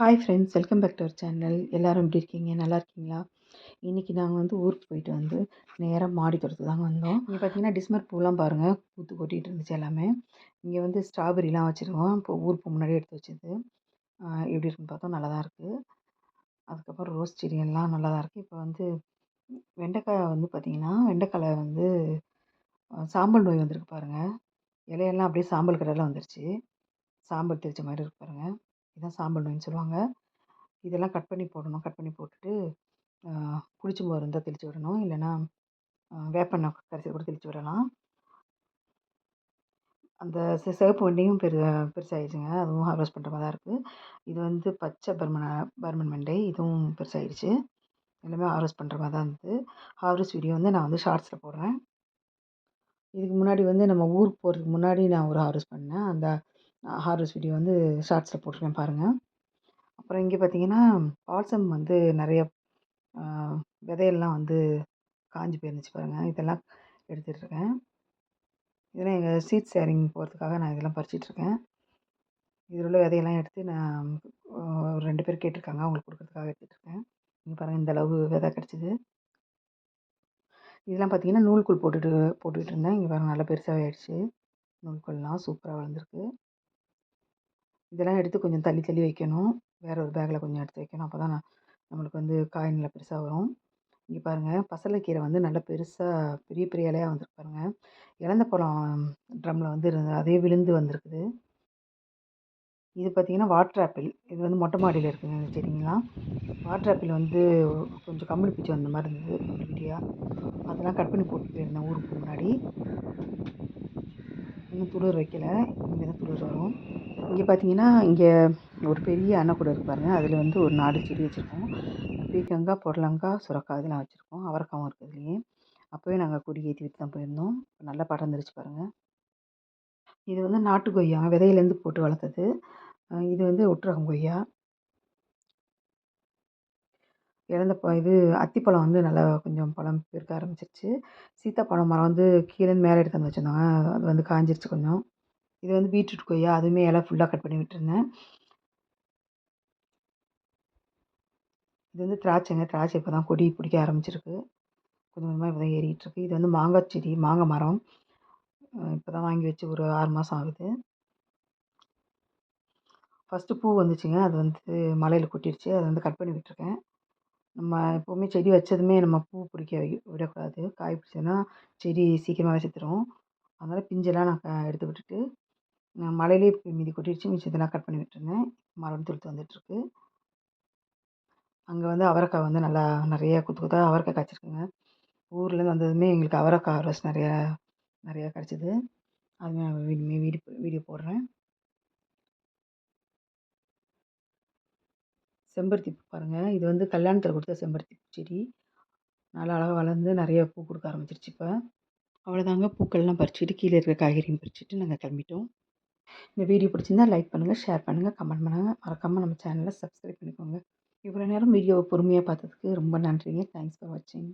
Hi friends welcome back to our channel எல்லோரும் எப்படி இருக்கீங்க? நல்லா இருக்கீங்களா? இன்றைக்கி நாங்கள் வந்து ஊருக்கு போயிட்டு வந்து நேராக மாடி தோட்டத்து தாங்க வந்தோம். இங்கே பார்த்தீங்கன்னா டிஸ்மர் பூலாம் பாருங்கள் பூத்து கொட்டிகிட்டு இருந்துச்சு எல்லாமே. இங்கே வந்து ஸ்ட்ராபெரிலாம் வச்சுருக்கோம். இப்போ ஊருக்கு முன்னாடி எடுத்து வச்சது. எப்படி இருக்குன்னு பார்த்தோம் நல்லா தான் இருக்குது அதுக்கப்புறம் ரோஸ் செடியெல்லாம் நல்லா தான் இருக்குது இப்போ வந்து வெண்டைக்காய் வந்து பார்த்திங்கன்னா வெண்டைக்காய் வந்து சாம்பல் நோய் வந்திருக்கு பாருங்கள் இலையெல்லாம் அப்படியே சாம்பல் கலரில் வந்துருச்சு. சாம்பல் தெரிச்ச மாதிரி இருக்கு பாருங்கள் இதுதான் சாம்பல் நோயின்னு சொல்லுவாங்க. இதெல்லாம் கட் பண்ணி போடணும். கட் பண்ணி போட்டுட்டு புளிச்ச மோர் இருந்தால் தெளித்து விடணும். இல்லைன்னா வேப்பெண்ணெய் கரைசல் கூட தெளித்து விடலாம். அந்த சிவப்பு வண்டியும் பெரு பெருசாகிடுச்சுங்க அதுவும் ஹார்வெஸ்ட் பண்ணுற மாதிரி தான் இருக்குது இது வந்து பச்சை பர்மன பர்மன் மண்டை இதுவும் பெருசாகிடுச்சு எல்லாமே ஹார்வெஸ்ட் பண்ணுற மாதிரி தான் இருந்தது. ஹார்வெஸ்ட் வீடியோ வந்து நான் வந்து ஷார்ட்ஸில் போடுறேன். இதுக்கு முன்னாடி வந்து நம்ம ஊருக்கு போகிறதுக்கு முன்னாடி நான் ஒரு ஹார்வெஸ்ட் பண்ணேன். அந்த ஹார்வெஸ்ட் வீடியோ வந்து ஷார்ட்ஸில் போட்டிருக்கேன் பாருங்கள் அப்புறம் இங்கே பார்த்தீங்கன்னா பால்சம் வந்து நிறைய விதையெல்லாம் வந்து காஞ்சி போயிருந்துச்சு பாருங்கள் இதெல்லாம் எடுத்துகிட்ருக்கேன் இதெல்லாம் எங்கள் சீட் ஷேரிங் போகிறதுக்காக நான் இதெல்லாம் பறிச்சிட்ருக்கேன் இதில் உள்ள விதையெல்லாம் எடுத்து நான் ரெண்டு பேர் கேட்டிருக்காங்க. அவங்களுக்கு கொடுக்குறதுக்காக எடுத்துகிட்ருக்கேன் இங்கே பாருங்கள் இந்த அளவு விதை கிடச்சிது. இதெல்லாம் பார்த்தீங்கன்னா நூல்கூள் போட்டுட்டு போட்டுக்கிட்டு இருந்தேன். இங்கே பாருங்கள் நல்லா பெருசாகவே ஆயிடுச்சு. நூல்குள்லாம் சூப்பராக வளர்ந்துருக்கு. இதெல்லாம் எடுத்து கொஞ்சம் தள்ளி தள்ளி வைக்கணும். வேறு ஒரு பேக்கில் கொஞ்சம் எடுத்து வைக்கணும். அப்போ தான் நான் நம்மளுக்கு வந்து காய் நல்லா பெருசாக வரும். இங்கே பாருங்கள் பசலைக்கீரை வந்து நல்லா பெருசாக பெரிய பெரிய இலையாக வந்துருக்கு பாருங்கள் இழந்த பழம் ட்ரம்மில் வந்து இருந்தது அதே விழுந்து வந்திருக்குது. இது பார்த்திங்கன்னா வாட்டர் ஆப்பிள் இது வந்து மொட்டை மாடியில் இருக்குங்க இந்த செடிங்களாம் வாட்டர் ஆப்பிள் வந்து கொஞ்சம் கம்பளி பிச்சு வந்த மாதிரி இருந்தது குட்டி அதெல்லாம் கட் பண்ணி போட்டு போயிருந்தேன் ஊருக்கு முன்னாடி. இன்னும் துளிர் வைக்கல. இங்கே தான் துளிர் வரும். இங்கே பார்த்தீங்கன்னா இங்கே ஒரு பெரிய அன்னக்கூடை இருக்குது பாருங்கள் அதில் வந்து ஒரு நாலு செடி வச்சுருக்கோம். பீக்கங்காய் புடலங்காய் சுரக்காய் இதெல்லாம் வச்சுருக்கோம். அவரைக்காவும் இருக்குது இதுலேயே அப்போவே நாங்கள் கொடி ஏற்றி விட்டு தான் போயிருந்தோம். நல்லா படர்ந்துருச்சு பாருங்கள் இது வந்து நாட்டு கொய்யா விதையிலேருந்து போட்டு வளர்த்தது. இது வந்து ஒட்டுரகம் கொய்யா. இழந்த ப இது அத்திப்பழம் வந்து நல்லா கொஞ்சம் பழம் பெருக்க ஆரம்பிச்சிருச்சு. சீத்தாப்பழம் மரம் வந்து கீழேருந்து மேலே எடுத்து வந்து வச்சுருந்தாங்க. அது வந்து காஞ்சிருச்சு கொஞ்சம். இது வந்து பீட்ரூட் கொய்யா. அதுவுமே இலை ஃபுல்லாக கட் பண்ணி விட்டுருந்தேன். இது வந்து திராட்சைங்க. திராட்சை இப்போ தான் கொடி பிடிக்க ஆரம்பிச்சிருக்கு. கொஞ்சம் கொஞ்சமாக இப்போ தான் ஏறிட்டுருக்கு இது வந்து மாங்காய் செடி மாங்காய் மரம். இப்போ தான் வாங்கி வச்சு ஒரு ஆறு மாதம் ஆகுது. ஃபஸ்ட்டு பூ வந்துச்சுங்க. அது வந்து மலையில் கொட்டிடுச்சு. அதை வந்து கட் பண்ணி விட்டுருக்கேன். நம்ம எப்போவுமே செடி வச்சதுமே நம்ம பூ பிடிக்க விடக்கூடாது. காய் பிடிச்சதுன்னா செடி சீக்கிரமாகவே செத்துடும் அதனால் பிஞ்செல்லாம் நான் எடுத்து விட்டுட்டு நான் மழையிலே மீதி கொட்டிடுச்சு. மிச்சத்தெல்லாம் கட் பண்ணி விட்டுருந்தேன். மரம் துளுத்து வந்துட்டுருக்கு. அங்கே வந்து அவரைக்காய் வந்து நல்லா நிறையா குத்து குத்தாக அவரைக்காய் காய்ச்சிருக்குங்க. ஊர்லேருந்து வந்ததுமே எங்களுக்கு அவரைக்காய் ரோஸ் நிறையா நிறையா கிடச்சிது. அது நான் வீடியோ வீடியோ போடுறேன். செம்பருத்தி பூ பாருங்கள் இது வந்து கல்யாணத்தில் கொடுத்த செம்பருத்தி பூ செடி. நல்லா அழகாக வளர்ந்து நிறைய பூ கொடுக்க ஆரம்பிச்சிருச்சு இப்போ. அவ்வளோதாங்க பூக்கள்லாம் பறிச்சுட்டு கீழே இருக்கிற காய்கறியும் பறிச்சுட்டு நாங்கள் கிளம்பிட்டோம். இந்த வீடியோ பிடிச்சிருந்தா லைக் பண்ணுங்கள் ஷேர் பண்ணுங்கள் கமெண்ட் பண்ணுங்கள் மறக்காமல் நம்ம சேனலை சப்ஸ்கிரைப் பண்ணிக்கோங்க. இவ்வளோ நேரம் வீடியோவை பொறுமையாக பார்த்ததுக்கு ரொம்ப நன்றிங்க. தேங்க்ஸ் ஃபார் வாட்சிங்.